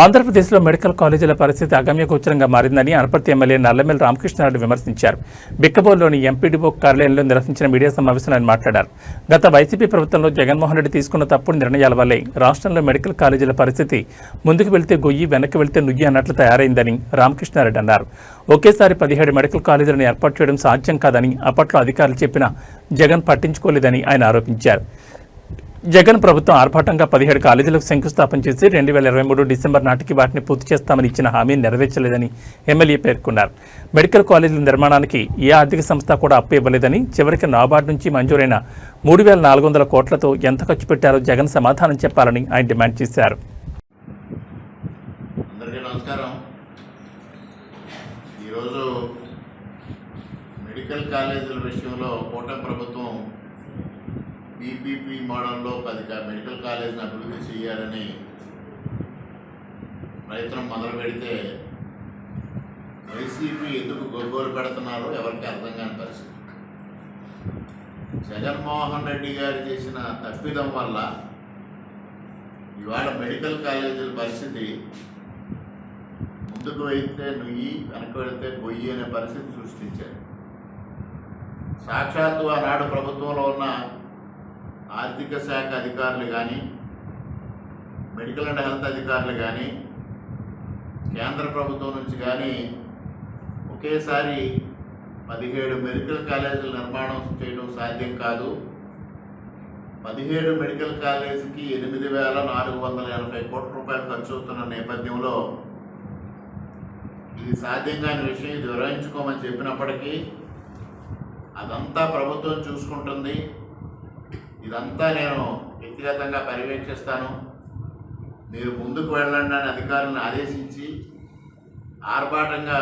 ఆంధ్రప్రదేశ్లో మెడికల్ కాలేజీల పరిస్థితి అగమ్యగోచరంగా మారిందని అనపర్తి ఎమ్మెల్యే నల్లమెల్లి రామకృష్ణారెడ్డి విమర్శించారు. బిక్కబోల్లోని ఎంపీడీఓ కార్యాలయంలో నిర్వహించిన మీడియా సమావేశంలో ఆయన మాట్లాడారు. గత వైసీపీ ప్రభుత్వంలో జగన్మోహన్ రెడ్డి తీసుకున్న తప్పుడు నిర్ణయాల వల్లే రాష్ట్రంలో మెడికల్ కాలేజీల పరిస్థితి ముందుకు వెళ్తే గొయ్యి వెనక్కి వెళ్తే నుయ్యి అన్నట్లు తయారైందని రామకృష్ణారెడ్డి అన్నారు. ఒకేసారి పదిహేడు మెడికల్ కాలేజీలను ఏర్పాటు చేయడం సాధ్యం కాదని అప్పట్లో అధికారులు చెప్పినా జగన్ పట్టించుకోలేదని ఆయన ఆరోపించారు. జగన్ ప్రభుత్వం ఆర్భాటంగా పదిహేడు కాలేజీలకు శంకుస్థాపన చేసి రెండు వేల ఇరవై మూడు డిసెంబర్ నాటికి వాటిని పూర్తి చేస్తామని ఇచ్చిన హామీని నెరవేర్చలేదని ఎమ్మెల్యే పేర్కొన్నారు. మెడికల్ కాలేజీల నిర్మాణానికి ఏ ఆర్థిక సంస్థ కూడా అప్పు ఇవ్వలేదని చివరికి నాబార్డు నుంచి మంజూరైన మూడు వేల నాలుగు వందల కోట్లతో ఎంత ఖర్చు పెట్టారో జగన్ సమాధానం చెప్పాలని ఆయన డిమాండ్ చేశారు. మెడికల్ కాలేజీల విషయంలో కూటమి ప్రభుత్వం బీపీపీ మోడల్లో పది మెడికల్ కాలేజీని అభివృద్ధి చేయాలని ప్రయత్నం మొదలు పెడితే వైసీపీ ఎందుకు గొగ్గోలు పెడుతున్నారో ఎవరికి అర్థం కాని పరిస్థితి. జగన్మోహన్ రెడ్డి గారు చేసిన తప్పిదం వల్ల ఇవాళ మెడికల్ కాలేజీల పరిస్థితి ముందుకు వెళ్తే నుయ్యి వెనక్కి వెళితే గొయ్యి అనే పరిస్థితి సృష్టించారు. సాక్షాత్తు ఆనాడు ప్రభుత్వంలో ఉన్న ఆర్థిక శాఖ అధికారులు కానీ మెడికల్ అండ్ హెల్త్ అధికారులు కానీ కేంద్ర ప్రభుత్వం నుంచి కానీ ఒకేసారి పదిహేడు మెడికల్ కాలేజీల నిర్మాణం చేయడం సాధ్యం కాదు. పదిహేడు మెడికల్ కాలేజీకి ఎనిమిది వేల నాలుగు వందల ఎనభై కోట్ల రూపాయలు ఖర్చు అవుతున్న నేపథ్యంలో ఇది సాధ్యం కాని విషయం ఇది వివరించుకోమని చెప్పినప్పటికీ అదంతా ప్రభుత్వం చూసుకుంటుంది. ఇదంతా నేను వ్యక్తిగతంగా పర్యవేక్షిస్తాను. మీరు ముందుకు వెళ్ళండి అని అధికారులను ఆదేశించి ఆర్భాటంగా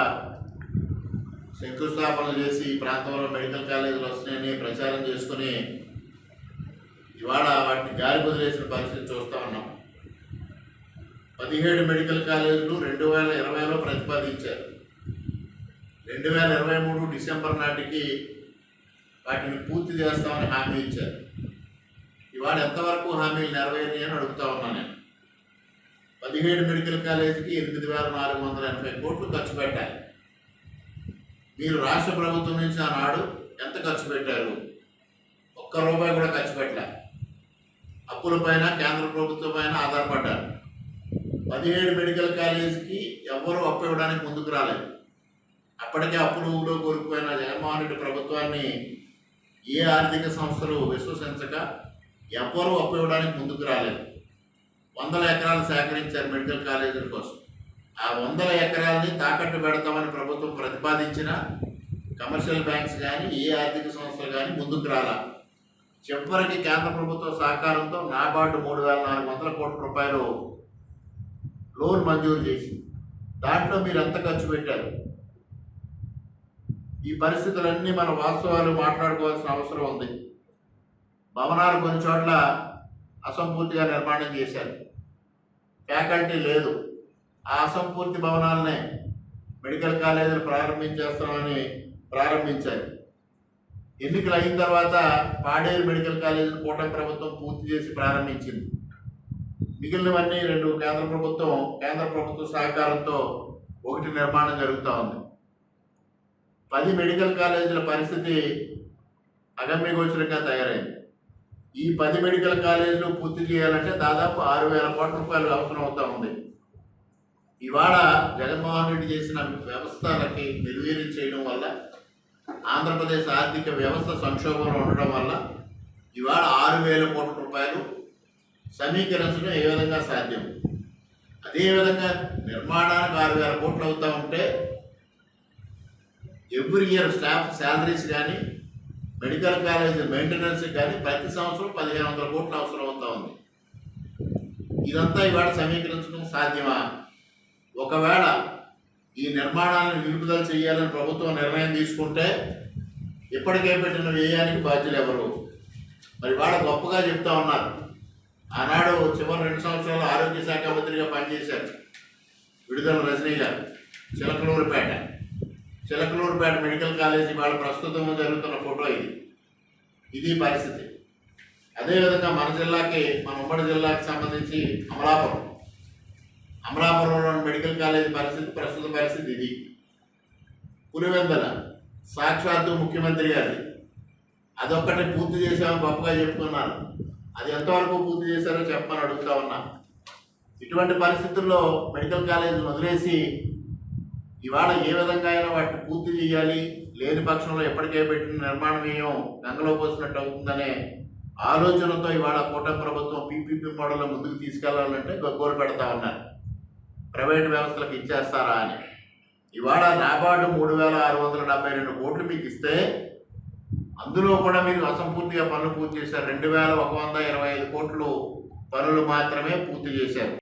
శంకుస్థాపనలు చేసి ఈ ప్రాంతంలో మెడికల్ కాలేజీలు వస్తున్నాయని ప్రచారం చేసుకుని ఇవాళ వాటిని గాలి వదిలేసిన పరిస్థితి చూస్తూ ఉన్నాం. పదిహేడు మెడికల్ కాలేజీలు రెండు వేల ఇరవైలో ప్రతిపాదించారు. రెండు వేల ఇరవై మూడు డిసెంబర్ నాటికి వాటిని పూర్తి చేస్తామని హామీ ఇచ్చారు. ఇవాళ ఎంతవరకు హామీలు నెరవేరినాయి అని అడుగుతా ఉన్నాను నేను. పదిహేడు మెడికల్ కాలేజీకి ఎనిమిది వేల నాలుగు వందల ఎనభై కోట్లు ఖర్చు పెట్టాలి. మీరు రాష్ట్ర ప్రభుత్వం నుంచి ఆనాడు ఎంత ఖర్చు పెట్టారు? ఒక్క రూపాయి కూడా ఖర్చు పెట్టలే. అప్పులపైన కేంద్ర ప్రభుత్వం పైన ఆధారపడ్డారు. పదిహేడు మెడికల్ కాలేజీకి ఎవ్వరూ అప్పు ఇవ్వడానికి ముందుకు రాలేదు. అప్పటికే అప్పులలో కోరుకుపోయిన జగన్మోహన్ రెడ్డి ప్రభుత్వాన్ని ఏ ఆర్థిక సంస్థలు విశ్వసించక ఎవ్వరూ అప్పు ఇవ్వడానికి ముందుకు రాలేదు. వందల ఎకరాలు సేకరించారు మెడికల్ కాలేజీల కోసం. ఆ వందల ఎకరాలని తాకట్టు పెడతామని ప్రభుత్వం ప్రతిపాదించిన కమర్షియల్ బ్యాంక్స్ కానీ ఏ ఆర్థిక సంస్థలు కానీ ముందుకు రాలా. చివరికి కేంద్ర ప్రభుత్వ సహకారంతో నాబార్డు మూడు వేల నాలుగు వందల కోట్ల రూపాయలు లోన్ మంజూరు చేసింది. దాంట్లో మీరు ఎంత ఖర్చు పెట్టారు? ఈ పరిస్థితులన్నీ మన వాస్తవాలు మాట్లాడుకోవాల్సిన అవసరం ఉంది. భవనాలు కొన్ని చోట్ల అసంపూర్తిగా నిర్మాణం చేశారు. ఫ్యాకల్టీ లేదు. ఆ అసంపూర్తి భవనాలనే మెడికల్ కాలేజీలు ప్రారంభించేస్తామని ప్రారంభించారు. ఎన్నికలు అయిన తర్వాత పాడేరు మెడికల్ కాలేజీని కూటమి ప్రభుత్వం పూర్తి చేసి ప్రారంభించింది. మిగిలినవన్నీ రెండు కేంద్ర ప్రభుత్వం కేంద్ర ప్రభుత్వ సహకారంతో ఒకటి నిర్మాణం జరుగుతూ ఉంది. పది మెడికల్ కాలేజీల పరిస్థితి అగమ్యగోచరంగా తయారైంది. ఈ పది మెడికల్ కాలేజీలు పూర్తి చేయాలంటే దాదాపు ఆరు వేల కోట్ల రూపాయలు అవసరం అవుతా ఉంది. ఇవాళ జగన్మోహన్ రెడ్డి చేసిన వ్యవస్థలకి నిర్వీర్యం చేయడం వల్ల ఆంధ్రప్రదేశ్ ఆర్థిక వ్యవస్థ సంక్షోభంలో ఉండడం వల్ల ఇవాళ ఆరు వేల కోట్ల రూపాయలు సమీకరించడం ఏ విధంగా సాధ్యం? అదేవిధంగా నిర్మాణానికి ఆరు వేల కోట్లు అవుతూ ఉంటే ఎవ్రీ ఇయర్ స్టాఫ్ శాలరీస్ కానీ మెడికల్ కాలేజ్ మెయింటెనెన్స్ కానీ ప్రతి సంవత్సరం పదిహేను వందల కోట్లు అవసరం అవుతా ఉంది. ఇదంతా ఇవాళ సమీకరించడం సాధ్యమా? ఒకవేళ ఈ నిర్మాణాలను నిలుపుదల చేయాలని ప్రభుత్వం నిర్ణయం తీసుకుంటే ఇప్పటికే పెట్టిన వ్యయానికి బాధ్యులు ఎవరు? మరి వాళ్ళ గొప్పగా చెప్తా ఉన్నారు. ఆనాడు చివరి రెండు సంవత్సరాలు ఆరోగ్య శాఖ మంత్రిగా పనిచేశారు. విడుదల రజనీ గారు చిలకలూరుపేట. చిలకలూరుపేట మెడికల్ కాలేజీ వాళ్ళ ప్రస్తుతం జరుగుతున్న ఫోటో ఇది. ఇది పరిస్థితి. అదేవిధంగా మన జిల్లాకి మన ఉమ్మడి జిల్లాకి సంబంధించి అమలాపురం. అమలాపురంలో మెడికల్ కాలేజీ పరిస్థితి ప్రస్తుత పరిస్థితి ఇది. పులివెందల సాక్షాత్తు ముఖ్యమంత్రి గారి అదొక్కటి పూర్తి చేశామని గొప్పగా చెప్పుకున్నారు. అది ఎంతవరకు పూర్తి చేశారో చెప్పమని అడుగుతా ఉన్నా. ఇటువంటి పరిస్థితుల్లో మెడికల్ కాలేజీని వదిలేసి ఇవాళ ఏ విధంగా అయినా వాటిని పూర్తి చేయాలి. లేని పక్షంలో ఎప్పటికే పెట్టిన నిర్మాణ వ్యయం గంగలో పోసినట్టు అవుతుందనే ఆలోచనతో ఇవాళ కూటమి ప్రభుత్వం పీపీపీ మోడల్లో ముందుకు తీసుకెళ్ళాలంటే గగ్గోలు పెడతా ఉన్నారు. ప్రైవేట్ వ్యవస్థలకు ఇచ్చేస్తారా అని. ఇవాళ నాబార్డు మూడు వేల ఆరు వందల డెబ్బై రెండు కోట్లు మీకు ఇస్తే అందులో కూడా మీరు అసంపూర్తిగా పనులు పూర్తి చేశారు. రెండు వేల ఒక వంద ఇరవై ఐదు కోట్లు పనులు మాత్రమే పూర్తి చేశారు.